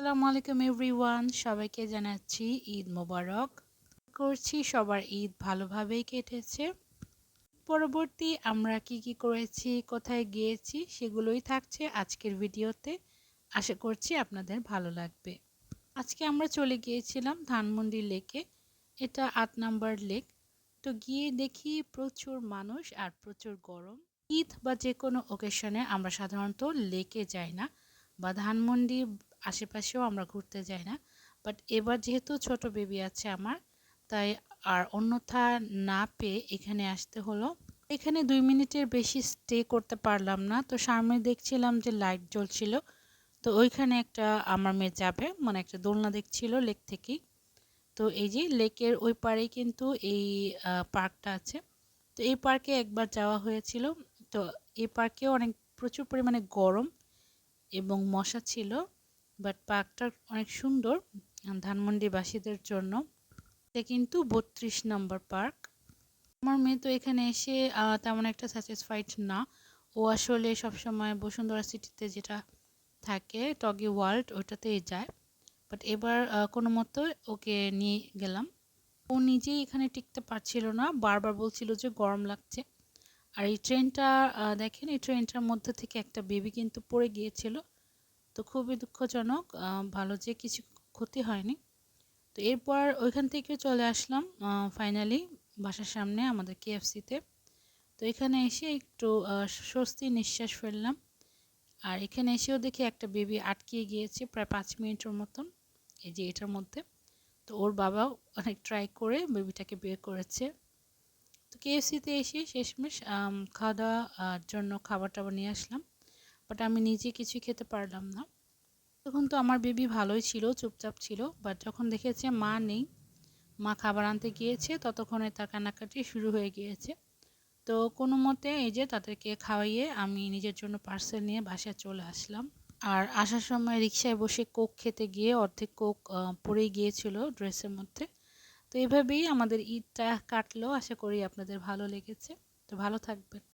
আসসালামু আলাইকুম এভরিওয়ান, সবাইকে জানাচ্ছি ঈদ মোবারক। করছি সবার ঈদ ভালোভাবেই কেটেছে। পরবর্তী আমরা কি কি করেছি, কোথায় গিয়েছি সেগুলোই থাকছে আজকের ভিডিওতে। আশা করছি আপনাদের ভালো লাগবে। আজকে আমরা চলে গিয়েছিলাম ধানমন্ডি লেকে। এটা আট নাম্বার লেক। তো গিয়ে দেখি প্রচুর মানুষ আর প্রচুর গরম। ঈদ বা যে কোনো ওকেশনে আমরা সাধারণত লেকে যাই না বা ধানমন্ডি আশেপাশেও আমরা ঘুরতে যাই না। বাট এবার যেহেতু ছোট বেবি আছে আমার, তাই আর অন্যথা না পেয়ে এখানে আসতে হলো। এখানে দুই মিনিটের বেশি স্টে করতে পারলাম না। তো সামনে দেখছিলাম যে লাইট জ্বলছিল। তো ওইখানে একটা আমার মেয়ে যাবে মানে একটা দোলনা দেখছিল লেক থেকেই। তো এই যে লেকের ওই পারেই কিন্তু এই পার্কটা আছে। তো এই পার্কে একবার যাওয়া হয়েছিল। তো এই পার্কেও অনেক প্রচুর পরিমাণে গরম এবং মশা ছিল। বাট পার্কটা অনেক সুন্দর ধানমন্ডিবাসীদের জন্য। এটা কিন্তু বত্রিশ নম্বর পার্ক। আমার মেয়ে তো এখানে এসে তেমন একটা স্যাটিসফাইড না। ও আসলে সবসময় বসুন্ধরা সিটিতে যেটা থাকে, টগি ওয়ার্ল্ড ওইটাতেই যায়। বাট এবার কোনো মতো ওকে নিয়ে গেলাম। ও নিজেই এখানে টিকতে পারছিল না, বারবার বলছিল যে গরম লাগছে। আর এই ট্রেনটা দেখেন, এই ট্রেনটার মধ্যে থেকে একটা বেবি কিন্তু পড়ে গিয়েছিল। তো খুবই দুঃখজনক ভালো যে কিছু ক্ষতি হয়নি। তো এরপর ওইখান থেকে চলে আসলাম ফাইনালি বাসার সামনে আমাদের কেএফসিতে তো এখানে এসে একটু স্বস্তি নিঃশ্বাস ফেললাম। আর এখানে এসেও দেখি একটা বেবি আটকিয়ে গিয়েছে প্রায় পাঁচ মিনিটের মতন, এই যে এটার মধ্যে। তো ওর বাবাও অনেক ট্রাই করে বেবিটাকে বের করেছে। তো কেএফসিতে এসে শেষমেশ খাওয়া দাওয়ার জন্য খাবার টাবার নিয়ে আসলাম। বাট আমি নিজে কিছু খেতে পারলাম না। তখন তো আমার বেবি ভালোই ছিল, চুপচাপ ছিল বাট যখন দেখেছে মা নেই, মা খাবার আনতে গিয়েছে, ততক্ষণে তার কান্নাকাটি শুরু হয়ে গিয়েছে। তো কোনো মতে এই যে তাদেরকে খাওয়াইয়ে আমি নিজের জন্য পার্সেল নিয়ে বাসায় চলে আসলাম। আর আসার সময় রিক্সায় বসে কোক খেতে গিয়ে অর্ধেক কোক পড়ে গিয়েছিল ড্রেসের মধ্যে। তো এভাবেই আমাদের ঈদটা কাটলো। আশা করি আপনাদের ভালো লেগেছে। তো ভালো থাকবেন।